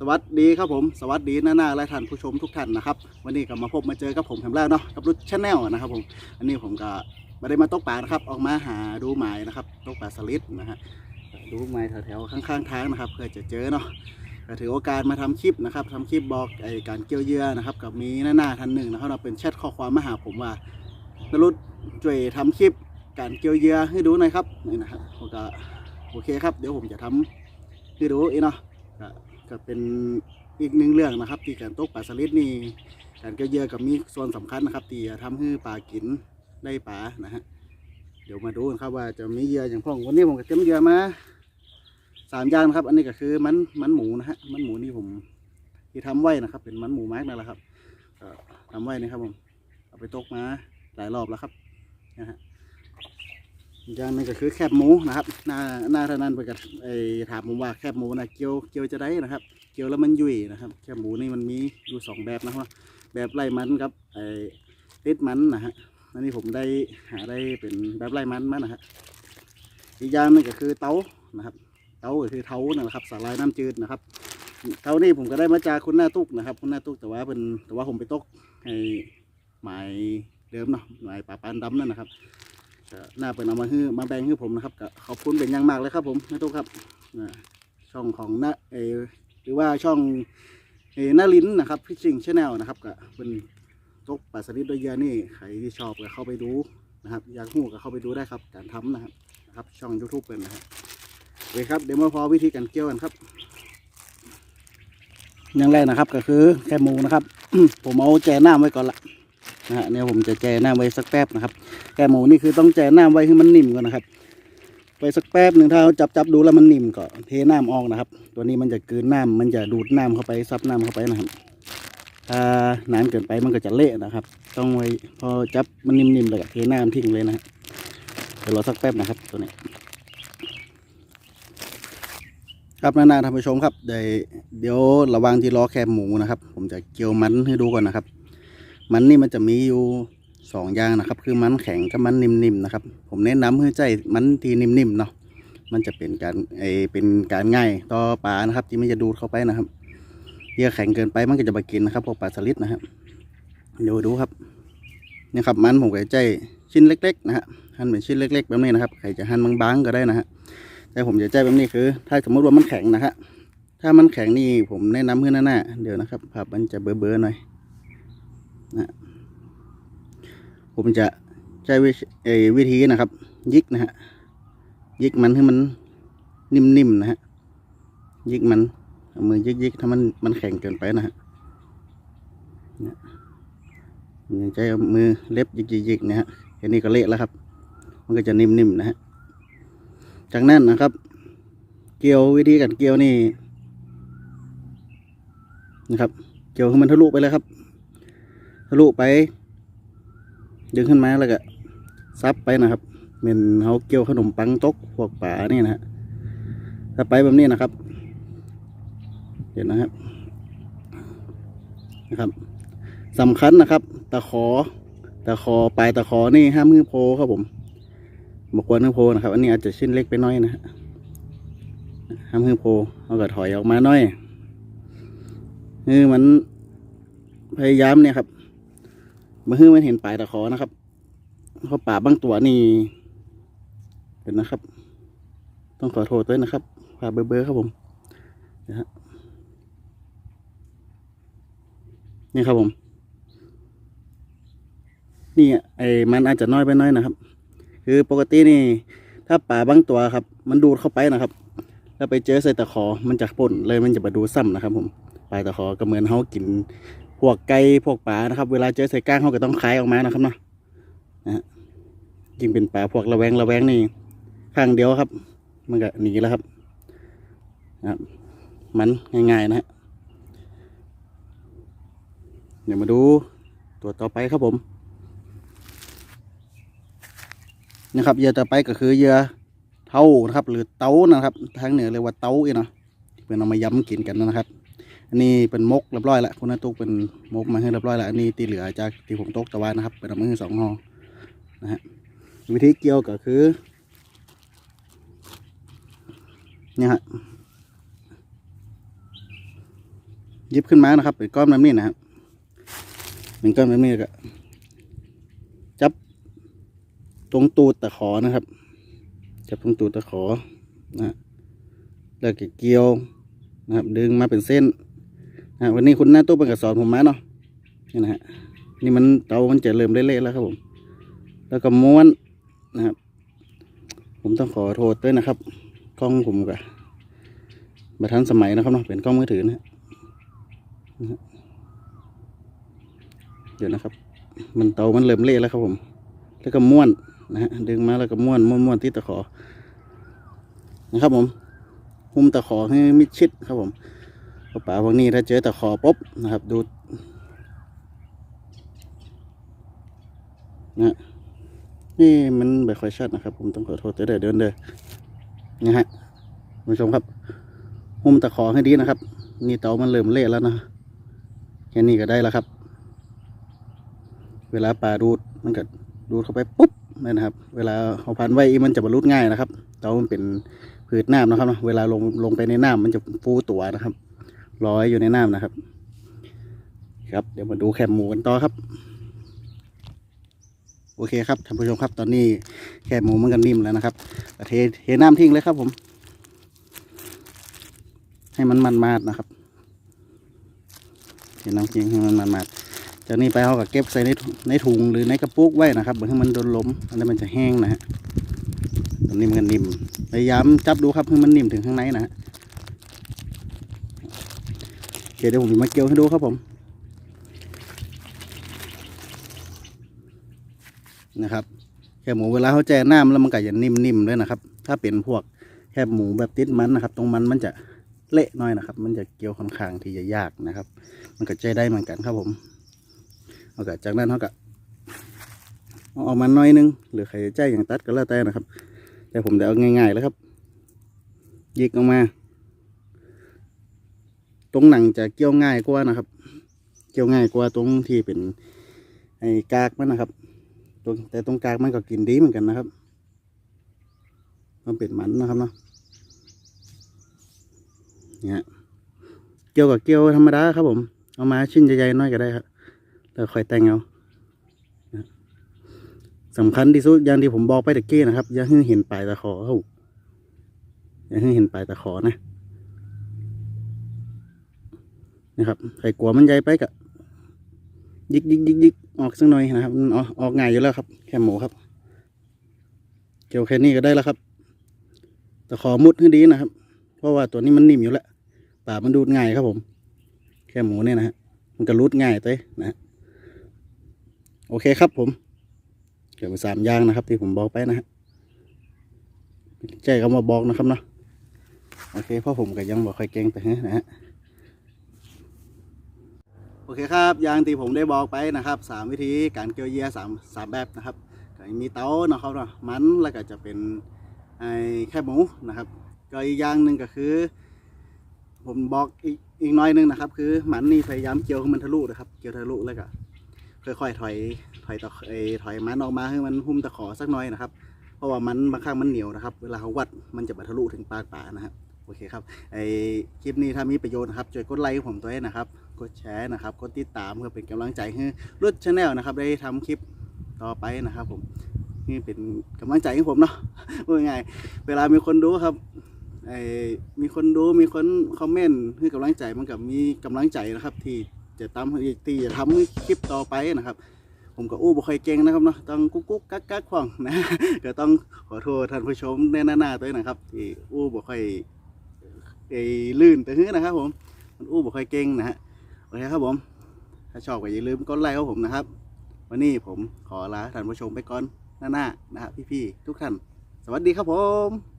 สวัสดีครับผมสวัสดีหน้าหน้าและท่านผู้ชมทุกท่านนะครับวันนี้ก็มาพบมาเจอกับผมแถมแล้วเนาะกับรุ่ชาแนลนะครับผมอันนี้ผมก็ไม่ได้มาตกปลานะครับ ออกมาหาดูหมายนะครับตกปลาสลิดนะฮะดูหมายแถวๆข้างๆทางนะครับเพื่อจะเจอเนาะก็ถือโอกาสมาทำคลิปนะครับทำคลิปบอกไอการเกี่ยวเหยื่อนะครับกับมีหน้าหน้าท่านหนึ่งนะครับเป็นแชทข้อความมาหาผมว่านรุชช่วยทำคลิปการเกี่ยวเหยื่อให้ดูหน่อยครับนี่นะครับผมก็โอเคครับเดี๋ยวผมจะทำให้ดูอีกเนาะ ก็เป็นอีกหนึ่งเรื่องนะครับ ที่การตกปลาสลิดนี่การเกี่ยวเยื่อกับมีส่วนสำคัญนะครับ ที่จะทำให้ปลากินได้ปลานะฮะเดี๋ยวมาดูกันครับว่าจะมีเยื่ออย่างพ่องวันนี้ผมก็เตรียมเยื่อมาสามอย่างนะครับ อันนี้ก็คือมันมันหมูนะฮะมันหมูนี่ผมที่ทำไว้นะครับ เป็นมันหมูแม็กนั่นแหละครับก็ทำไว้นะครับผมเอาไปตกมาหลายรอบแล้วครับนะฮะ ย่างหนึงก็คือแคบหมูนะครับหน้าหน้าเท่านั้นไปกับไอ้ถามผมว่าแคบหมูนะเกียวเกียวจะได้นะครับ เกียวแล้วมันยุ่ยนะครับ แคบหมูนี่มันมีอยู่สองแบบนะครับแบบไล่มันกับไอ้ติดมันนะฮะอันนี้ผมได้หาได้เป็นแบบไล่มันมานะฮะอีกอย่างนึงก็คือเต้านะครับ เต้าก็คือเท้านะครับ สาลายน้ำจืดนะครับเตานี่ผมก็ได้มาจากคุณหน้าตุกนะครับ คุณหน้าตุกแต่ว่าเป็นแต่ว่าผมไปตกไอ้หมายเดิมเนาะหมายป่าปานดำนั่นนะครับ หน้าเป็นเอามาให้มาแบ่งให้ผมนะครับก็ขอบคุณเป็นอย่างมากเลยครับ ผมน้าตุกครับช่องของน้าเอหรือว่าช่องเอหน้าลิ้นนะครับพี่ชิงชาแนลนะครับก็เป็นตกปลาสลิดด้วยเหยานี่ใครที่ชอบก็เข้าไปดูนะครับ อยากหูก็เข้าไปดูได้ครับการทำนะครับครับ ช่อง YouTube เป็นนะครับโอเคครับเดี๋ยวมาพอวิธีการเกี่ยวกันครับอย่างแรกนะครับก็คือแค่หมูนะครับ ผมเอาแจน้ำไว้ก่อนละ นะฮะเนี่ยผมจะแจน้ำไว้สักแป๊บนะครับแค่หมูนี่คือต้องแจน้ำไว้ให้มันนิ่มก่อนนะครับไปสักแป๊บหนึ่งถ้าเราจับจับดูแล้วมันนิ่มก็เทน้ำออกนะครับ ตัวนี้มันจะกลืนน้ำมันจะดูดน้ำเข้าไปซับน้ำเข้าไปนะครับถ้านานเกินไปมันก็จะเละนะครับ ต้องไว้พอจับมันนิ่มๆเลยก็เทน้ำทิ้งเลยนะฮะเดี๋ยวรอสักแป๊บนะครับตัวนี้ ครับนานาท่านผู้ชมครับเดี๋ยวเดี๋ยวระว่างที่รอแคบหมูนะครับ ผมจะเกี่ยวมันให้ดูก่อนนะครับ มันนี่มันจะมีอยู่สองอย่างนะครับ คือมันแข็งกับมันนิ่มๆนะครับ ผมแนะนำให้ใจมันที่นิ่มๆเนาะมันจะเป็นการไอเป็นการง่ายต่อปลานะครับ ที่มันจะดูดเข้าไปนะครับเยื่อแข็งเกินไปมันก็จะมากินนะครับพวกปลาสลิดนะครับเดี๋ยวดูครับนี่ครับมันผมก็จะใจชิ้นเล็ก ๆ นะฮะหั่นเป็นชิ้นเล็ก ๆ แบบนี้นะครับใครจะหั่นบางๆก็ได้นะฮะแต่ผมจะแจ้งแบบนี้คือ ถ้าสมมติว่ามันแข็งนะฮะถ้ามันแข็งนี่ผมแนะนำขึ้นหน้าๆเดี๋ยวนะครับภาพมันจะเบลอๆหน่อย นะผมจะใช้วิวธีนะครับ ยิกนะฮะยิกมันให้มันนิ่มๆนะฮะยิกมันเอามือยิกๆถ้ามันมันแข็งเกินไปนะฮะเนี่ยใช้มือเล็บยิกๆๆนะฮะแค่นี้ก็เละแล้วครับ มันก็จะนิ่มๆนะฮะจากนั้นนะครับ เกลียววิธีการเกลียวนี่นะครับ เกลียวให้มันทะลุไปเลยครับ ทะลุไป ดึงขึ้นมาแล้วก็ซับไปนะครับเป็นเขาเกี่ยวขนมปังตกพวกป่านี่นะฮะถ้าไปแบบนี้นะครับ เห็นนะครับนะครับสำคัญนะครับ ตะขอ ตะขอปลายตะขอนี่ห้ามมือโพครับผมบกวนฮือโพนะครับ อันนี้อาจจะชิ้นเล็กไปหน้อยนะฮะห้ามฮือโพเอาก็ถอยออกมาหน้อยคือมันพยายามเนี่ยครับ มาฮือมันเห็นปลายตะขอนะครับเพราะป่าบางตัวนี่เป็นนะครับ ต้องขอโทษด้วยนะครับป่าเบอร์เบอร์ครับผมนะฮะนี่ครับผม นี่ไอ้มันอาจจะน้อยไปน้อยนะครับ คือปกตินี่ ถ้าป่าบางตัวครับ มันดูดเข้าไปนะครับ แล้วไปเจอใส่ตะขอมันจะป่นเลยมันจะมาดูซ้ำนะครับ ผมปลายตะขอก็เหมือนเขากิน พวกไก่พวกปลานะครับ เวลาเจอใส่ก้างเขาก็ต้องคายออกมานะครับเนาะนะฮะยิ่งเป็นปลาพวกระแวงระแวงนี่ข้างเดียวครับ มันก็หนีแล้วครับนะครับ มันง่ายๆนะฮะเดี๋ยวมาดูตัวต่อไปครับผม นะครับเหยื่อต่อไปก็คือเหยื่อเท่านะครับ หรือเต้านะครับ ทางเหนือเรียกว่าเต้าอีกเนาะเป็นเอามาย้ำกินกันนะครับ อันนี้เป็นมกเรียบร้อยแล้วคุณนาตุกเป็นมกมาให้เรียบร้อยแล้วอันนี้ตีเหลือจากที่ผมตกตะวันนะครับ เป็นมาให้สองหอนะฮะวิธีเกี่ยวก็คือเนี่ยฮะยิบขึ้นมานะครับเป็นก้อนแบบนี้นะครับเป็นก้อนแบบนี้ก็จับตรงตูดตะขอนะครับ จับตรงตูดตะขอนะแล้วก็เกี่ยวนะครับ ดึงมาเป็นเส้น นะฮะวันนี้คุณหน้าตู้เป็นกระสอนผมมาเนาะนี่นะฮะนี่มันเตามันจะเริ่มเละๆแล้วครับผม แล้วก็ม้วนนะครับ ผมต้องขอโทษด้วยนะครับ กล้องผมกับบัทันสมัยนะครับเนาะเป็นกล้องมือถือนะฮะนะฮะเดี๋ยวนะครับ มันเตามันเริ่มเละแล้วครับผม แล้วก็ม้วนนะฮะดึงมาแล้วก็ม้วนม้วนม้วนที่ตะขอนะครับผมหุ้มตะขอให้มิดชิดครับผม เพระป่าพวกนี้ถ้าเจอตะขอปุ๊บนะครับ ดูนะนี่มันไม่ค่อยชัดนะครับ ผมต้องขอโทษเดี๋ยวเดินเด้อนะฮะคุณผู้ชมครับหุ้มตะขอให้ดีนะครับ นี่เตามันเริ่มเละแล้วนะแค่นี้ก็ได้แล้วครับ เวลาปลาดูดมันก็ดูดเข้าไปปุ๊บเลยนะครับ เวลาเอาพันไว้มันจะบรรลุง่ายนะครับ เตามันเป็นพืชน้ำนะครับเนะเวลาลงลงไปในน้ำมันจะฟูตัวนะครับ ลอยอยู่ในน้ำนะครับ ครับเดี๋ยวมาดูแคบหมูกันต่อครับ โอเคครับท่านผู้ชมครับ ตอนนี้แคบหมูมันกันนิ่มแล้วนะครับก็เทเทน้ำทิ้งเลยครับผม ให้มันมันมาดนะครับเทน้ำทิ้งให้มันมันมาดจากนี้ไปเขาก็เก็บใส่ในในถุงหรือในกระปุกไว้นะครับเพื่อให้มันโดนลมอันนั้มันจะแห้งนะฮะตอนนี้มันก็นิ่มพยายามจับดูครับให้มันนิ่มถึงข้างในนะฮะ เคเดี๋ยวผมจะมาเกี่ยวให้ดูครับผม นะครับ แค่หมูเวลาเขาแจ่น้ำแล้วมันก็จะนิ่มๆด้วยนะครับ ถ้าเป็นพวกแคบหมูแบบติดมันนะครับ ตรงมันมันจะเละหน่อยนะครับ มันจะเกี่ยวค่อนข้างที่จะยากนะครับ มันก็ใจได้เหมือนกันครับผมเอากจากนั้นเขาก็เอาออกมาหน้อยนึง หรือใครจะใจอย่างตัดก็แล้วแต่นะครับ แต่ผมจะเอาง่ายๆแล้วครับยิกออกมา ตรงหนังจะเกี่ยวง่ายกว่านะครับ เกี่ยวง่ายกว่าตรงที่เป็นไอ้กากมันนะครับตรงแต่ตรงกากมันก็กินดีเหมือนกันนะครับ มันเป็นมันนะครับเนาะเนี่ยเกี่ยวกับเกี่ยวธรรมดาครับผม เอามาชิ้นใหญ่ๆน้อยก็ได้ครับแล้วค่อยแต่งเอาสำคัญที่สุดอย่างที่ผมบอกไปตะกี้นะครับ อย่าให้เห็นปลายตะขอเขาอย่าให้เห็นปลายตะขอนะ นะครับใครกลัวมันใหญ่ไปกะยิกยิกยิกยิกออกสักหน่อยนะครับมันออกออกง่ายอยู่แล้วครับแค่หมูครับ เกี่ยวแค่นี้ก็ได้แล้วครับแตะขอมุดให้ดีนะครับ เพราะว่าตัวนี้มันนิ่มอยู่แล้วป่ามันดูดง่ายครับผม แค่หมูเนี่ยนะฮะมันก็รุดง่ายเต้นะฮะโอเคครับผมเกี่ยวกับสามย่างนะครับ ที่ผมบอกไปนะฮะใจก็มาบอกนะครับเนาะโอเคเพราะผมก็ยังบอกค่อยเก่งแต่ฮะนะฮะ โอเคครับอย่างที่ผมได้บอกไปนะครับสามวิธีการเกี่ยวเยียสามสามแบบนะครับก็มีเตาเนาะครับเนาะมันแล้วก็จะเป็นไอ้แค่หมูนะครับก็อีกอย่างหนึ่งก็คือ ผมบอกอีกอีกน้อยหนึงนะครับ คือหมันนี่พยายามเกี่ยวให้มันทะลุนะครับ เกี่ยวทะลุแล้วก็ค่อยๆถอยถอยตะเอถอยมันออกมาให้มันหุ้มตะขอสักน้อยนะครับ เพราะว่ามันบางครั้งมันเหนียวนะครับ เวลาเขาวัดมันจะมาทะลุถึงปากป่านะครับ โอเคครับไอคลิปนี้ถ้ามีประโยชน์นะครับช่วยกดไลค์ผมตัวเองนะครับกดแชร์นะครับกดติดตามเพื่อเป็นกำลังใจให้รุ่นชาแนลนะครับ ได้ทำคลิปต่อไปนะครับผมนี่เป็นกำลังใจให้ผมเนาะพูดง่ายๆเวลามีคนดูครับไอมีคนดูมีคนคอมเมนต์ให้กำลังใจมันกับมีกำลังใจนะครับ ที่จะตามที่จะทำคลิปต่อไปนะครับ ผมก็อู้บ่ค่อยเก่งนะครับเนาะต้องกุ๊กกุ๊กกักกักขวางนะก็ต้องขอโทษท่านผู้ชมในหน้าๆตัวเองนะครับที่อู้บ่ค่อย ไอ้ลื่นแต่ฮื้อนะครับผม มันอู้บ่ค่อยเก่งนะฮะโอเคครับผม ถ้าชอบก็อย่าลืมกดไลค์กับผมนะครับ วันนี้ผมขอลาท่านผู้ชมไปก่อนหน้าๆนะฮะพี่ๆทุกท่าน สวัสดีครับผม